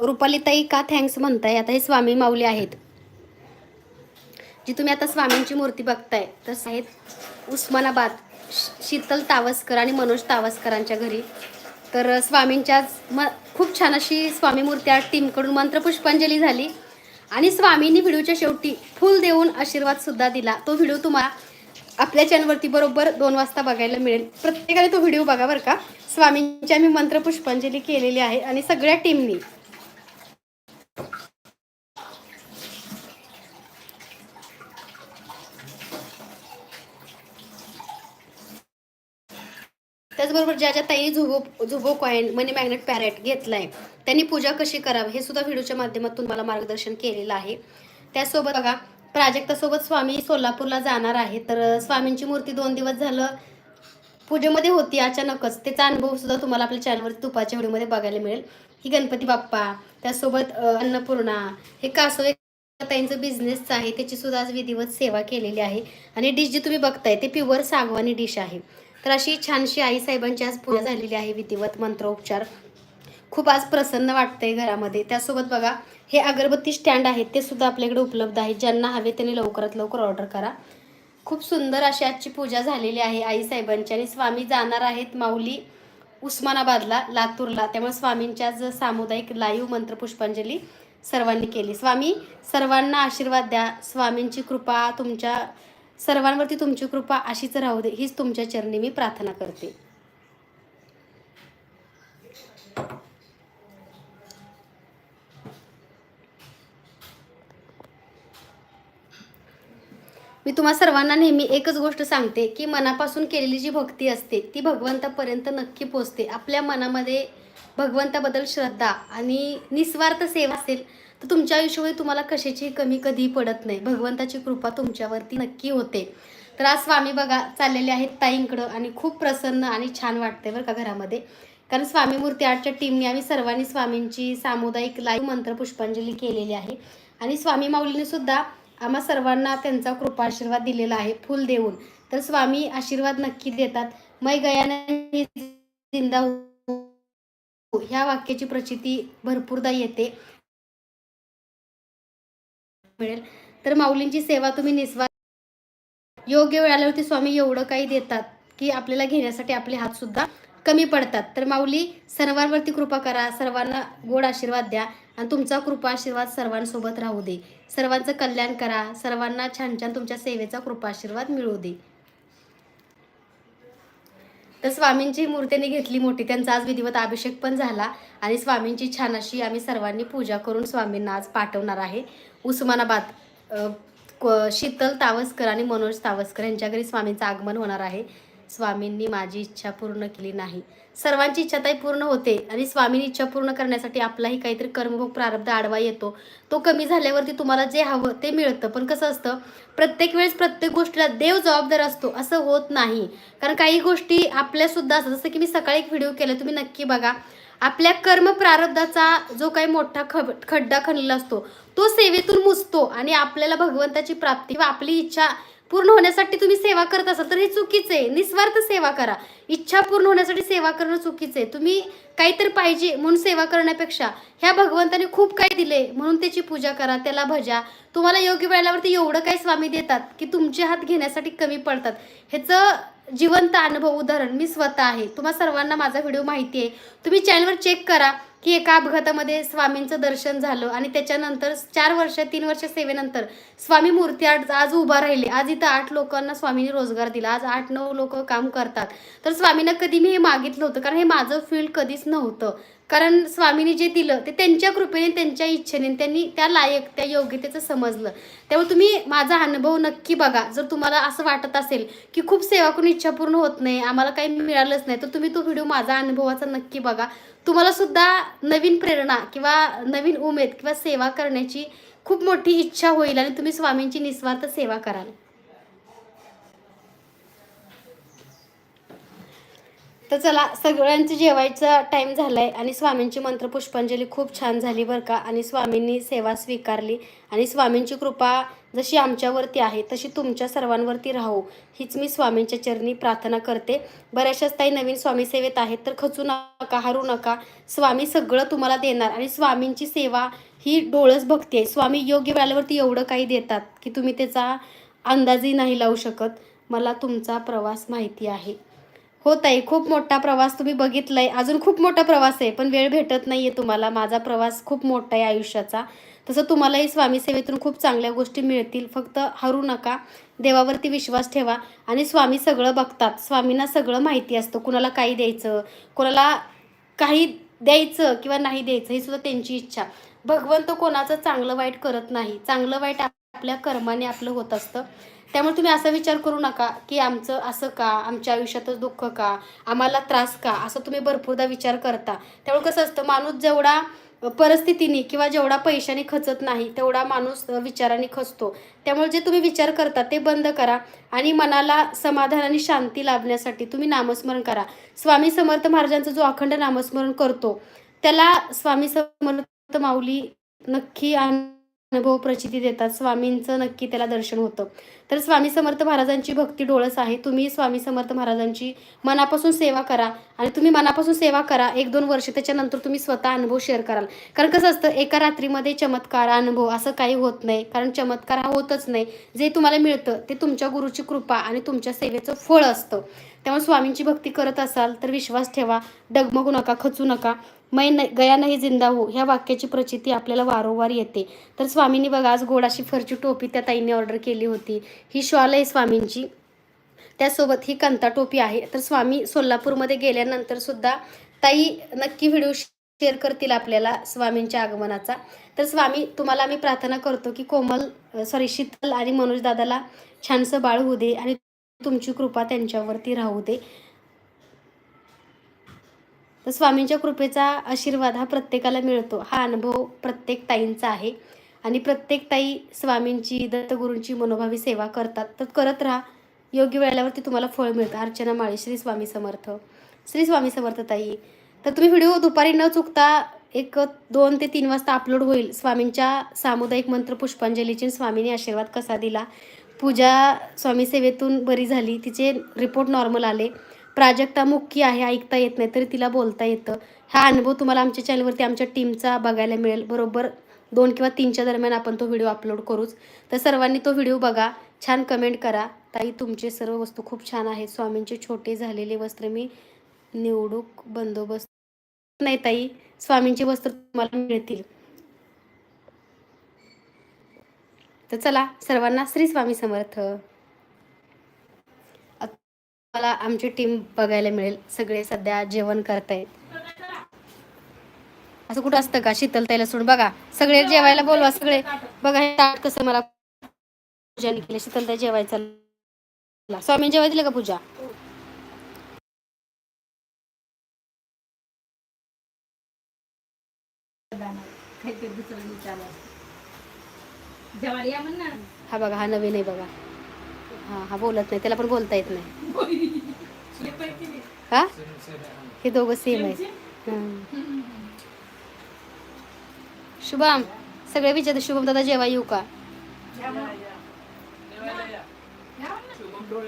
रुपालीताई का थँक्स म्हणताय? आता हे स्वामी माऊली आहेत. जी तुम्ही आता स्वामींची मूर्ती बघताय तर आहेत उस्मानाबाद शीतल तावसकर आणि मनोज तावसकरांच्या घरी. तर स्वामींच्याच म खूप छान अशी स्वामी मूर्ती आर्ट टीमकडून मंत्रपुष्पांजली झाली. आणि स्वामींनी व्हिडिओच्या शेवटी फुल देऊन आशीर्वाद सुद्धा दिला. तो व्हिडिओ तुम्हाला आपल्या चॅनलवरती बरोबर दोन वाजता बघायला मिळेल. प्रत्येकाने तो व्हिडिओ बघा बरं का. स्वामींची आम्ही मंत्रपुष्पांजली केलेली आहे आणि सगळ्या टीमनी त्याचबरोबर ज्या ज्या ताईने झुबो झुबो कॉईन मनी मॅग्नेट पॅरेट घेतलाय त्यांनी पूजा कशी करावी हे सुद्धा व्हिडिओच्या माध्यमातून मला मार्गदर्शन केलेलं आहे. त्यासोबत बघा प्राजक्तासोबत स्वामी सोलापूरला जाणार आहे. तर स्वामींची मूर्ती दोन दिवस झालं पूजेमध्ये होती अचानकच. त्याचा अनुभव सुद्धा तुम्हाला आपल्या चॅनलवर तुपाच्या व्हिडिओमध्ये बघायला मिळेल. ही गणपती बाप्पा त्यासोबत अन्नपूर्णा हे कासो ताईंचं बिझनेस आहे. त्याची सुद्धा आज विधिवत सेवा केलेली आहे. आणि डिश जी तुम्ही बघताय ते प्युअर सागवानी डिश आहे. तर अशी छानशी आई साहेबांची आज पूजा झालेली आहे विधिवत मंत्रोपचार. खूप आज प्रसन्न वाटतंय घरामध्ये. त्यासोबत बघा हे अगरबत्ती स्टँड आहेत ते सुद्धा आपल्याकडे उपलब्ध आहेत. ज्यांना हवे त्यांनी लवकरात लवकर ऑर्डर करा. खूप सुंदर अशी आजची पूजा झालेली आहे आई साहेबांची आणि स्वामी जाणार आहेत माऊली उस्मानाबादला लातूरला. त्यामुळे स्वामींच्या आज सामुदायिक लाईव्ह मंत्रपुष्पांजली सर्वांनी केली. स्वामी सर्वांना आशीर्वाद द्या. स्वामींची कृपा तुमच्या सर्वांवरती तुमची कृपा अशीच राहू दे हीच तुमच्या चरणी मी प्रार्थना करते. मी तुम्हा सर्वांना नेहमी एकच गोष्ट सांगते की मनापासून केलेली जी भक्ती असते ती भगवंतापर्यंत नक्की पोचते आपल्या मनामध्ये भगवंताबद्दल श्रद्धा आणि निस्वार्थ सेवा असेल तर तुमच्या आयुष्यामध्ये तुम्हाला कशाची कमी कधी पडत नाही. भगवंताची कृपा तुमच्यावरती नक्की होते. तर आज स्वामी बघा चाललेले आहेत ताईंकडं आणि खूप प्रसन्न आणि छान वाटते बरं का घरामध्ये. कारण स्वामी मूर्ती आर्टच्या टीमने आम्ही सर्वांनी स्वामींची सामुदायिक लाईव्ह मंत्र पुष्पांजली केलेली आहे. आणि स्वामी माऊलीने सुद्धा आम्हा सर्वांना त्यांचा कृपा आशीर्वाद दिलेला आहे फुल देऊन. तर स्वामी आशीर्वाद नक्की देतात. मै गयाने जिंदा ह्या वाक्याची प्रचिती भरपूरदा येते. मिळेल तर माऊलींची सेवा तुम्ही निस्वार्थ योग्य वेळ स्वामी एवढं काही देतात की आपल्याला घेण्यासाठी आपले हात सुद्धा कमी पडतात. तर माऊली सर्वांवरती कृपा करा सर्वांना गोड आशीर्वाद द्या आणि तुमचा कृपा आशीर्वाद सर्वांसोबत राहू दे. सर्वांचं कल्याण करा सर्वांना छान छान तुमच्या सेवेचा कृपा आशीर्वाद मिळू दे. तर स्वामींची मूर्तीने घेतली मोठी त्यांचा आज विधिवत अभिषेक पण झाला. आणि स्वामींची छान अशी आम्ही सर्वांनी पूजा करून स्वामींना आज पाठवणार आहे. उस्मानाबाद शीतल तावसकर आणि मनोज तावसकर यांच्या घरी स्वामींचं आगमन होणार आहे. स्वामींनी माझी इच्छा पूर्ण केली नाही. सर्वांची इच्छा ताई पूर्ण होते आणि स्वामींनी इच्छा पूर्ण करण्यासाठी आपलाही काहीतरी कर्मभोग प्रारब्ध आडवा येतो. तो कमी झाल्यावरती तुम्हाला जे हवं ते मिळतं. पण कसं असतं प्रत्येक वेळेस प्रत्येक गोष्टीला देव जबाबदार असतो असं होत नाही. कारण काही गोष्टी आपल्यासुद्धा असतात. जसं की मी सकाळी एक व्हिडिओ केला तुम्ही नक्की बघा. आपल्या कर्म प्रारब्धाचा जो काही मोठा ख खड्डा खणलेला असतो तो सेवेतून मुजतो आणि आपल्याला भगवंताची प्राप्ती व आपली इच्छा पूर्ण होण्यासाठी तुम्ही सेवा करत असाल तर हे चुकीचं आहे. निस्वार्थ सेवा करा. इच्छा पूर्ण होण्यासाठी सेवा करणं चुकीचं आहे. तुम्ही काहीतरी पाहिजे म्हणून सेवा करण्यापेक्षा ह्या भगवंताने खूप काही दिले म्हणून त्याची पूजा करा त्याला भजा. तुम्हाला योग्य वेळेवरती एवढं काही स्वामी देतात की तुमचे हात घेण्यासाठी कमी पडतात. ह्याचं जिवंत अनुभव उदाहरण मी स्वतः आहे. तुम्हा सर्वांना माझा व्हिडिओ माहिती आहे. तुम्ही चॅनलवर चेक करा. की एका अपघातामध्ये स्वामींचं दर्शन झालं आणि त्याच्यानंतर चार वर्ष तीन वर्ष सेवेनंतर स्वामी मूर्ती आठ आज उभा राहिले. आज इथं आठ लोकांना स्वामींनी रोजगार दिला. आज आठ नऊ लोक काम करतात. तर स्वामींना कधी मी हे मागितलं होतं? कारण हे माझं फील्ड कधीच नव्हतं. कारण स्वामीने जे दिलं ते त्यांच्या कृपेने त्यांच्या इच्छेने त्यांनी त्या लायक त्या योग्यतेचं समजलं. त्यामुळे तुम्ही माझा अनुभव नक्की बघा. जर तुम्हाला असं वाटत असेल की खूप सेवा करून इच्छा पूर्ण होत नाही आम्हाला काही मिळालंच नाही तर तुम्ही तो व्हिडिओ माझा अनुभवाचा नक्की बघा. तुम्हाला सुद्धा नवीन प्रेरणा किंवा नवीन उमेद किंवा सेवा करण्याची खूप मोठी इच्छा होईल आणि तुम्ही स्वामींची निस्वार्थ सेवा कराल. तर चला सगळ्यांचं जेवायचा टाईम झाला आहे आणि स्वामींची मंत्र पुष्पांजली खूप छान झाली बरं का. आणि स्वामींनी सेवा स्वीकारली. आणि स्वामींची कृपा जशी आमच्यावरती आहे तशी तुमच्या सर्वांवरती राहो. हीच मी स्वामींच्या चरणी प्रार्थना करते. बऱ्याचशाच ताई नवीन स्वामी सेवेत आहेत तर खचू नका हरू नका. स्वामी सगळं तुम्हाला देणार आणि स्वामींची सेवा ही डोळस भक्ती आहे. स्वामी योग्य वेळेवरती एवढं काही देतात की तुम्ही त्याचा अंदाजही नाही लावू शकत. मला तुमचा प्रवास माहिती आहे. हो ताई खूप मोठा प्रवास तुम्ही बघितलाय. अजून खूप मोठा प्रवास आहे पण वेळ भेटत नाहीये तुम्हाला. माझा प्रवास खूप मोठा आहे आयुष्याचा. तसं तुम्हालाही स्वामी सेवेतून खूप चांगल्या गोष्टी मिळतील. फक्त हरू नका. देवावरती विश्वास ठेवा आणि स्वामी सगळं बघतात. स्वामींना सगळं माहिती असतं. कुणाला काही द्यायचं कोणाला काही द्यायचं किंवा नाही द्यायचं ही सुद्धा त्यांची इच्छा. भगवंत कोणाचं चांगलं वाईट करत नाही. चांगलं वाईट आपल्या कर्माने आपलं होत असतं. त्यामुळे तुम्ही असा विचार करू नका की आमचं असं का आमच्या आयुष्यातच दुःख का आम्हाला त्रास का असं तुम्ही भरपूरदा विचार करता. त्यामुळे कसं असतं माणूस जेवढा परिस्थितीने किंवा जेवढा पैशाने खचत नाही तेवढा माणूस विचाराने खचतो. त्यामुळे जे तुम्ही विचार करता ते बंद करा आणि मनाला समाधान आणि शांती लाभण्यासाठी तुम्ही नामस्मरण करा. स्वामी समर्थ महाराजांचा जो अखंड नामस्मरण करतो त्याला स्वामी समर्थ माऊली नक्की आणि अनुभव प्रचिती देतात. स्वामींचं नक्की त्याला दर्शन होतं. तर स्वामी समर्थ महाराजांची भक्ती डोळस आहे. तुम्ही स्वामी समर्थ महाराजांची मनापासून सेवा करा आणि तुम्ही मनापासून सेवा करा. एक दोन वर्ष त्याच्यानंतर तुम्ही स्वतः अनुभव शेअर कराल. कारण कसं असतं एका रात्रीमध्ये चमत्कार अनुभव असं काही होत नाही. कारण चमत्कार हा होतच नाही. जे तुम्हाला मिळतं ते तुमच्या गुरुची कृपा आणि तुमच्या सेवेचं फळ असतं. त्यामुळे स्वामींची भक्ती करत असाल तर विश्वास ठेवा. डगमगू नका खचू नका. मै न गया नाही जिंदा हो ह्या वाक्याची प्रचिती आपल्याला वारंवार येते. तर स्वामींनी बघा आज गोड अशी फरची टोपी त्या ताईंनी ऑर्डर केली होती. ही शॉल आहे स्वामींची. त्यासोबत ही कंता टोपी आहे. तर स्वामी सोलापूरमध्ये गेल्यानंतर सुद्धा ताई नक्की व्हिडिओ शेअर करतील आपल्याला स्वामींच्या आगमनाचा. तर स्वामी तुम्हाला आम्ही प्रार्थना करतो की कोमल सॉरी शीतल आणि मनोज दादाला छानसं बाळ होऊ दे आणि तुमची कृपा त्यांच्यावरती राहू दे. तर स्वामींच्या कृपेचा आशीर्वाद हा प्रत्येकाला मिळतो. हा अनुभव प्रत्येक ताईंचा आहे. आणि प्रत्येक ताई स्वामींची दत्तगुरूंची मनोभावी सेवा करतात. तर करत राहा. योग्य वेळेवरती तुम्हाला फळ मिळतं. अर्चना माळे श्री स्वामी समर्थ. श्री स्वामी समर्थ ताई. तर तुम्ही व्हिडिओ दुपारी न चुकता एक दोन ते तीन वाजता अपलोड होईल. स्वामींच्या सामुदायिक मंत्र पुष्पांजलीची स्वामींनी आशीर्वाद कसा दिला? पूजा स्वामी सेवेतून बरी झाली. तिचे रिपोर्ट नॉर्मल आले. प्राजक्ता मुख्य आहे ऐकता येत नाही तरी तिला बोलता येतं. हा अनुभव तुम्हाला आमच्या चॅनलवरती आमच्या टीमचा बघायला मिळेल. बरोबर दोन किंवा तीनच्या दरम्यान आपण तो व्हिडिओ अपलोड करूच. तर सर्वांनी तो व्हिडिओ बघा. छान कमेंट करा. ताई तुमचे सर्व वस्तू खूप छान आहेत. स्वामींचे छोटे झालेले वस्त्र मी निवडूक बंदोबस्त नाही ताई स्वामींचे वस्त्र तुम्हाला मिळतील. तर चला सर्वांना श्री स्वामी समर्थ. मला आमची टीम बघायला मिळेल. सगळे सध्या जेवण करतायत. असं कुठं असतं का? शीतल ताईला सोडून बघा. सगळे जेवायला बोलवा सगळे. बघा हे ताट कसं मला पूजाने केलं शीतल ताई जेवायचा स्वामी जेवाय दिलं का पूजा? हा बघा हा नवीन आहे बघा. हा हा बोलत नाही त्याला पण बोलता येत नाही. हा? हे दोघं सेम आहेत हं. शुभम सगळे विचारते शुभम दादा जेव्हा येऊ का?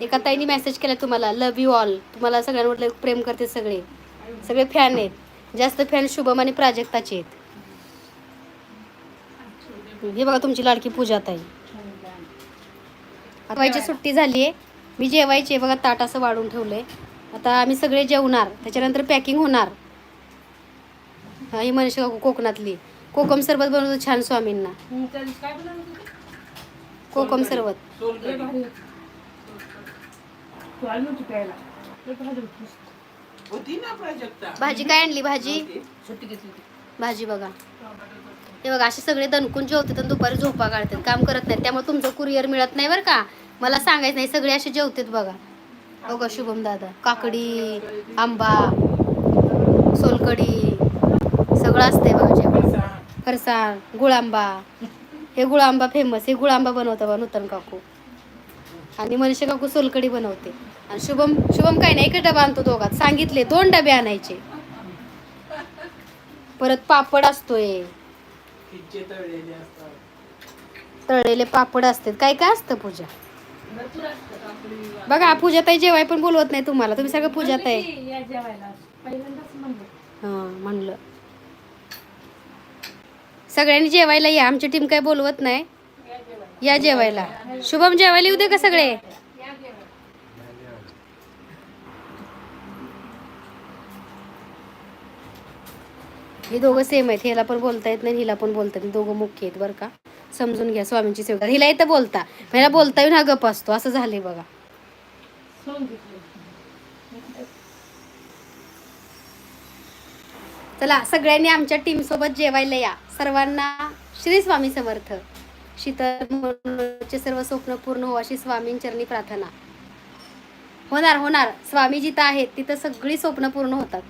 एका ताईने मेसेज केला तुम्हाला लव्ह यू ऑल तुम्हाला सगळ्यांवर प्रेम करते सगळे. सगळे फॅन आहेत. जास्त फॅन शुभम आणि प्राजक्ताचे आहेत. हे बघा तुमची लाडकी पूजा ताई. जेवायची सुट्टी झाली आहे. मी जेवायची आहे. बघा ताट असं वाढून ठेवलंय. आता आम्ही सगळे जेवणार. त्याच्यानंतर पॅकिंग होणार. हा ही मनीषा कोकणातली. कोकम सरबत बनवतो छान स्वामींना. कोकम सरबत. भाजी काय आणली? भाजी? भाजी बघा. हे बघा असे सगळे दणकून जेवतात आणि दुपारी झोपा काढतात काम करत नाहीत. त्यामुळे तुमचं कुरिअर मिळत नाही बरं का. मला सांगायचं नाही सगळे असे जेवतात बघा. बघा शुभम दादा काकडी आंबा सोलकडी सगळं असतंय बघा जेवण. फरसाण गुळांबा. हे गुळांबा फेमस हे गुळांबा बनवतं बा नूतन काकू. आणि मनीषा काकू सोलकडी बनवते. आणि शुभम शुभम काय नाही एक डबा आणतो दोघात. सांगितले दोन डबे आणायचे. परत पापड असतोय. तळलेले असतात. तळलेले पापड असतात. काय काय असतं पूजा? बघा पूजा ताई जेवाय पण बोलवत नाही तुम्हाला. तुम्ही सगळं पूजा ताई या जेवायला. पहिल्यांदाच म्हणलं. हां म्हणलं. सगळ्यांनी जेवायला या. आमची टीम काय बोलवत नाही. या जेवायला. शुभम जेवायला येऊ दे का सगळे? हे दोघं सेम आहेत. हिला पण बोलता येत नाही हिला पण बोलता येत नाही. दोघं मुख्य आहेत बरं का. समजून घ्या स्वामींची सेवा. हिला येतं बोलता. ह्याला बोलता येऊन हा गप असतो. असं झालंय बघा. चला सगळ्यांनी आमच्या टीम सोबत जेवायला या. सर्वांना श्री स्वामी समर्थ. शीतल सर्व स्वप्न पूर्ण हो अशी स्वामींचरणी प्रार्थना. होणार होणार. स्वामी जिथं आहेत. तिथं सगळी स्वप्न पूर्ण होतात.